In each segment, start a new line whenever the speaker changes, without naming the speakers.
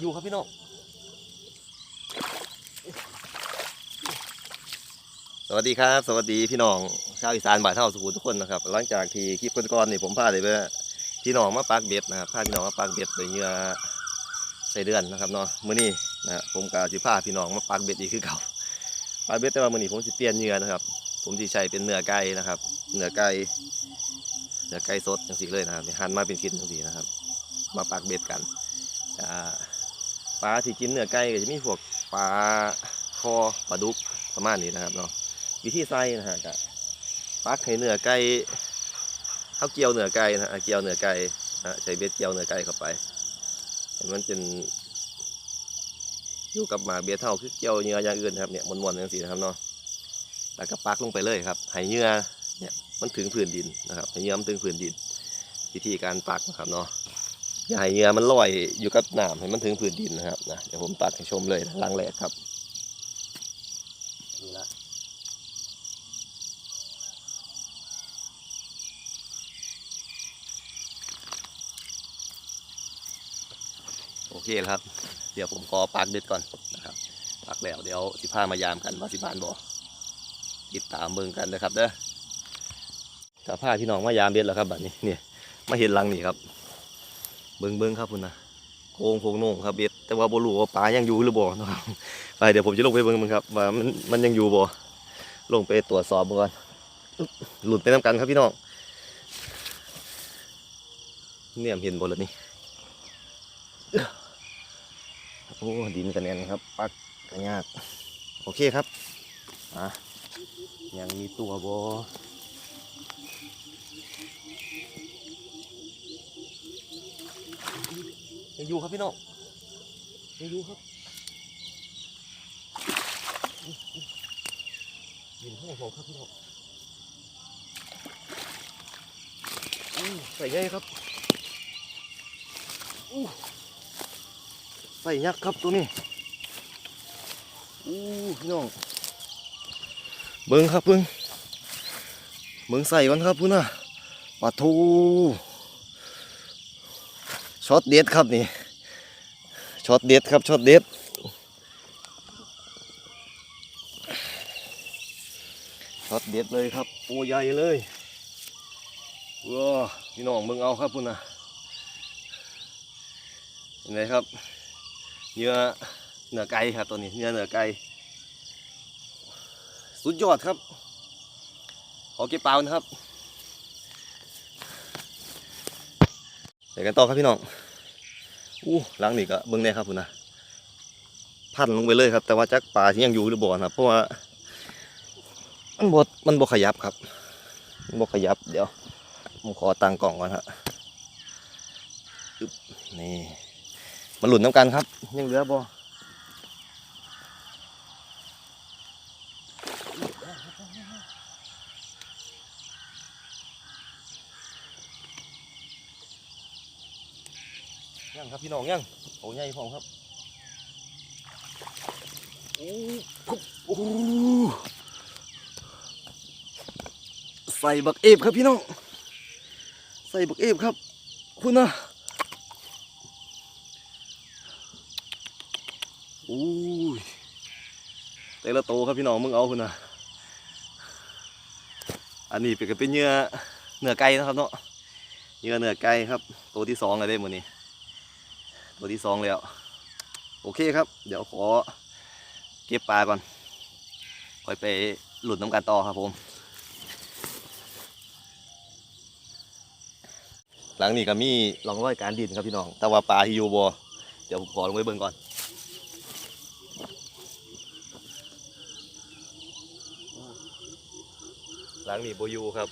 อยู่ครับพี่น้อง สวัสดีครับ สวัสดีพี่น้องชาวอีสานบ่ายเท่าสุขุมทุกคนนะครับ หลังจากที่คลิปก่อนๆนี่ผมพาเลยไปพี่น้องมาปักเบ็ดนะครับพาพี่น้องมาปักเบ็ดโดยเหยื่อใส่เดือนนะครับเนาะมื้อนี้นะผมกาสิพาพี่น้องมาปักเบ็ดอีกคือเก่าปักเบ็ดแต่ว่ามื้อนี้ผมสิเปลี่ยนเหยื่อนะครับ ผมสิใช้เป็นเนื้อไก่นะครับเนื้อไก่เนื้อไก่สดจังสิเลยนะครับนี่หั่นมาเป็นชิ้นจังสินะครับ มาปักเบ็ดกัน อ่าปลาที่กินเนื้อไก่ก็จะมีพวกปลาคอปลาดุกประมาณนี้นะครับเนาะวิธีใส่นะฮะกะปักให้เนื้อไก่ข้าวเกี๊ยวเนื้อไก่นะเกี๊ยวเนื้อไก่นะใส่เบ็ดเกี๊ยวเนื้อไก่เข้าไปมันเป็นอยู่กับหมากเบ็ดเท่าคือเกี๊ยวเนื้ออย่างอื่นนะครับเนี่ยมวนๆอย่างสีนะครับเนาะแล้วก็ปักลงไปเลยครับให้เนื้อเนี่ยมันถึงพื้นดินนะครับให้เนื้อมันถึงพื้นดิน วิธีการปักนะครับเนาะ อย่าให้เนื้อมันลอยอยู่กับน้ำให้มันถึงพื้นดินนะครับนะเดี๋ยวผมตักให้ชมเลยนะลังแรกครับนี่ละโอเคครับ เดี๋ยวผมขอปักเด็ดก่อนนะครับปักแล้วเดี๋ยวสิพามายามกันว่าสิบานบ่ติดตามเบิ่งกันนะครับเด้อกับผ้าพี่น้องมายามเบ็ดแล้วครับบัดนี้เนี่ยมาเห็นรังนี่ครับ เบิ่งเบิ่งครับคุณนะโค้งโพงโน่งครับเบ็ดแต่ว่าบรูว่าปลายังอยู่หรือบ่นะครับไปเดี๋ยวผมจะลงไปเบิ่งมันครับว่ามันมันยังอยู่บ่ลงไปตรวจสอบก่อนหลุดไปน้ำกันครับพี่น้องเนี่ยเห็นบ่ล้วนี่โอ้ดินกันแน่นครับ ปักกันยาก โอเคครับอะยังมีตัวบอ ยังอยู่ครับพี่น้องยังอยู่ครับยินห้องของครับพี่น้องใส่ไงครับใส่ยักษ์ครับตัวนี้อู้พี่น้องเบิ้งครับเบิ้งเบิ้งใส่กันครับพุ่นน่ะปลาทูช็อตเด็ดครับนี่ ช็อตเด็ดครับช็อตเด็ดช็อตเด็ดเลยครับโอ้ใหญ่เลยว้าพี่น้องเบิ้งเอาครับพุ่นนะเห็นไหมครับเนื้อเนื้อไก่ครับตัวนี้เนื้อเนื้อไก่สุดยอดครับขอเก็บเปล่านะครับเดี๋ยวกันต่อครับพี่น้อง อู้หลังนี่ก็เบื้องแน่ครับคุณนะพันลงไปเลยครับ แต่ว่าจักปลาที่ยังอยู่หรือบ่นะครับเพราะว่ามันบดมันบดขยับครับมันบดขยับเดี๋ยวผมขอตังกล่องก่อนฮะนี่มันหลุดน้ำกันครับ ยังเหลือบ่ ยังครับพี่น้องยังโอ้ใหญ่พร้อมครับโอ้ครับโอใส่บักเอฟครับพี่น้อง ใส่บักเอฟครับ คุณนะอู้ยแต่ละโตครับพี่น้องมึงเอาคุณนะอันนี้เป็นก็เป็นเนื้อเนื้อไก่นะครับเนาะเนื้อเนื้อไก่ครับ ตัวที่สองเลยได้หมดนี้ ตัวที่สองแล้ว โอเคครับ เดี๋ยวขอเก็บปลาก่อนค่อยไปหลุดน้ำกันต่อครับผม หลังนี้ก็มีร่องรอยการดินครับพี่น้อง แต่ว่าปลาที่อยู่บ่เดี๋ยวผมขอลงไปเบิ่งก่อนหลังนี่โบยูครับ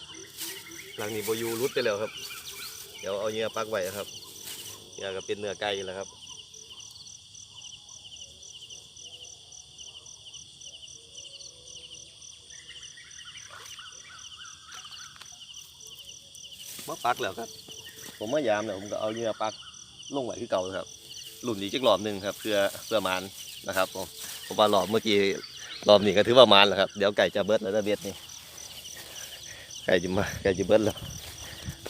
หลังนี่โบยูรุดไปแล้วครับ เดี๋ยวเอาเนื้อปักไว้ครับ เนื้อก็เป็นเนื้อไก่แล้วครับมาปักแล้วครับ ผมมายามแล้วผมก็เอาเนื้อปักลงไว้ที่เก่าครับหลุ่นอีกจักรอบหนึ่งครับเพื่อเพื่อมานนะครับผมผมว่ารอบเมื่อกี้รอบนี้ก็ถือว่ามานแล้วครับเดี๋ยวไก่จะเบิดแล้วจะเบ็ดนี่ไก่จะมาไก่จะเบิ้ลแล้ว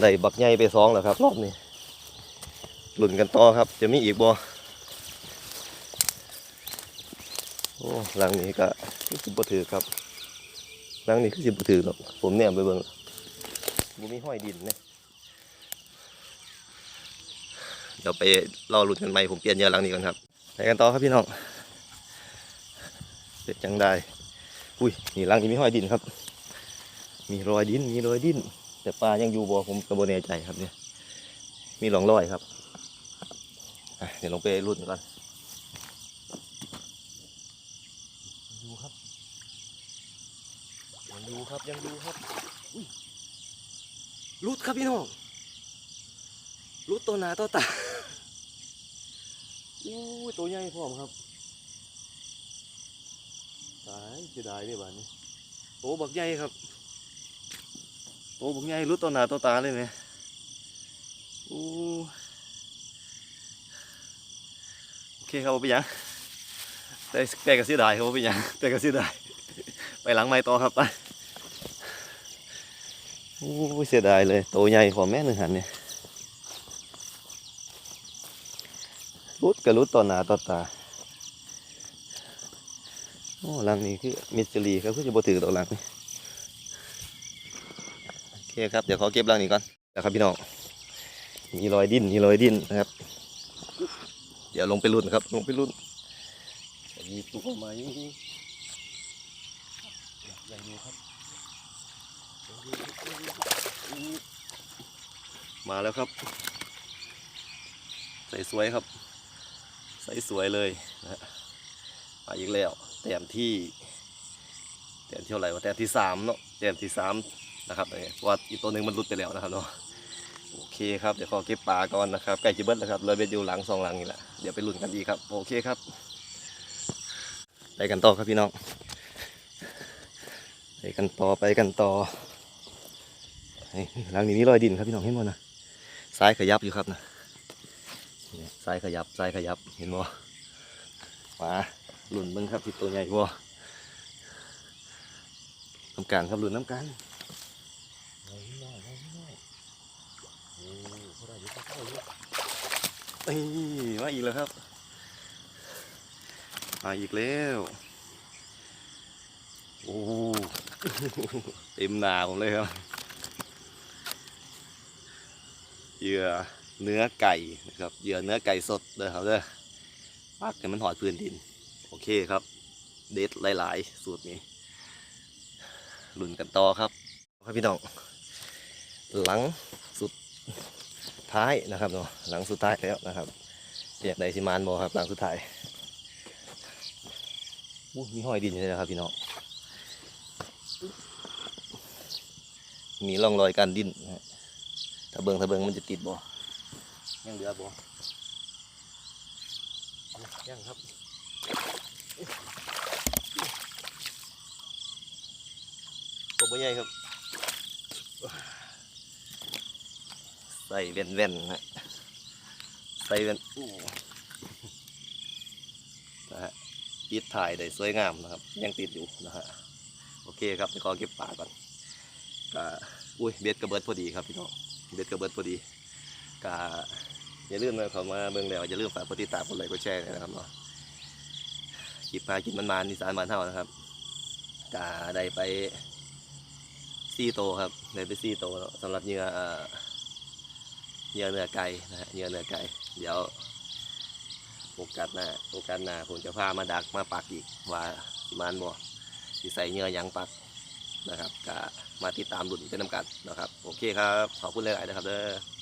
ได้บักใหญ่ไปสองแล้วครับรอบนี้ หลุนกันต่อครับ จะมีอีกบ่โอ้หลังนี้ก็คือสิบถือครับหลังนี้คือสิบถือหรอกผมเนี่ยไปเบิ่งบนมีห้อยดินเนี่ยเดี๋ยวไปรอหลุดกันไปผมเปลี่ยนยาะหลังนี้ก่อนครับไปกันต่อครับพี่น้องเป็ดจังได้อุ้ยนี่หลังนี้มีห้อยดินครับ มีรอยดินมีรอยดิน แต่ปลายังอยู่บ่ผมกระโบนใจครับเนี่ยมีหลองรอยครับ เดี๋ยวลงไปลุ้นก่อนอยู่ครับ ยังอยู่ครับยังอยู่ครับ อุ้ยรุดครับพี่น้องรุดตัวหนาตัวตาอู้ยตัวใหญ่พร้อมครับตายเสียดายเนี่ยบ้านนี้โตบักใหญ่ครับโตบักใหญ่รุดตัวหนาตัวตาเลยไหมอู้โอเคครับบ่ไปยังแต่แต่ก็เสียดายครับว่าเป็นหยังแต่ก็เสียดายไปหลังไม้ต่อครับไปโอ้เสียดายเลยโตใหญ่พอแม่หนึ่งหันเนี่ยรุดกับรุดต่อหนาต่อตาโอ้หลังนี้คือมิสซิลีครับคือจะบ่ถือตัวหลังนี่โอเคครับเดี๋ยวขอเก็บหลังนี้ก่อนนะครับพี่น้องมีรอยดิ้นมีรอยดิ้นนะครับ เดี๋ยวลงไปรุ่นครับ ลงไปรุ่นจะมีตัวไหมยังอยู่ครับ มาแล้วครับ ใส่สวยครับ ใส่สวยเลยนะฮะมาอีกแล้วแต้มที่แต้มที่เท่าไหร่วะแต้มที่สามเนาะแต้มที่สามนะครับเนี่ยเพราะว่าอีกตัวหนึ่งมันหลุดไปแล้วนะครับเนาะ โอเคครับเดี๋ยวขอเก็บปลาก่อนนะครับใกล้จะเบิดแล้วครับเลยเบ็ดอยู่หลังสองหลังนี่แหละเดี๋ยวไปลุ้นกันดีครับโอเคครับไปกันต่อครับพี่น้องไปกันต่อไปกันต่อหลังนี้มีรอยดินครับพี่น้องเห็นบ่นะซ้ายขยับอยู่ครับนะซ้ายขยับซ้ายขยับเห็นบ่มาหลุนเบิ่งครับที่ตัวใหญ่บ่น้ำกันครับหลุนน้ำกันอาให้หน่อยเอาให้หน่อยโอ้เขาได้อยู่เขาได้อยู่ เอ้ยมาอีกแล้วครับ มาอีกแล้ว โอ้เต็มหนาผมเลยครับเหยื่อเนื้อไก่นะครับเหยื่อเนื้อไก่สดเด้อครับเด้อปักให้มันหอดพื้นดิน โอเคครับ เด็ดหลาย ๆ สูตรนี้ลุ่นกันต่อครับ ครับพี่น้อง หลังสุด ท้ายนะครับเนาะหลังสุดท้ายแล้วนะครับเรียกไดซิมานบอครับหลังสุดท้ายมีห้อยดินอยู่เลยนะครับพี่น้องมีร่องรอยการดิ้นนะถ้าเบิงถ้าเบิงมันจะติดบ่ยังเหลือบ่ยังครับตัวบ่ใหญ่ครับ ใส่แว่นๆนะฮะใส่แว่นอู้นะฮะติดถ่ายได้สวยงามนะครับ ยังติดอยู่นะฮะโอเคครับขอเก็บปาก่อนก็อุ้ยเบ็ดกระเบิดพอดีครับพี่น้องเบ็ดกระเบิดพอดีก็อย่าลืมนะเขามาเบิ่งแล้วอย่าลืมฝากกดติดตามกดไลค์กดแชร์นะครับเนาะคลิปพากินมันมานิสานมานเท่านะครับก็ได้ไปซี่โตครับได้ไปซี่โตสำหรับเหยื่อ เหยื่อเนื้อไก่นะฮะเหยื่อเนื้อไก่ เดี๋ยวโอกาสหน้าโอกาสหน้าผมจะพามาดักมาปักอีกว่าสิมานบ่สิใส่เนื้อยังปักนะครับก็มาติดตามดุนเป็นน้ำกันนะครับ โอเคครับ ขอบคุณเลายนะครับเด้อ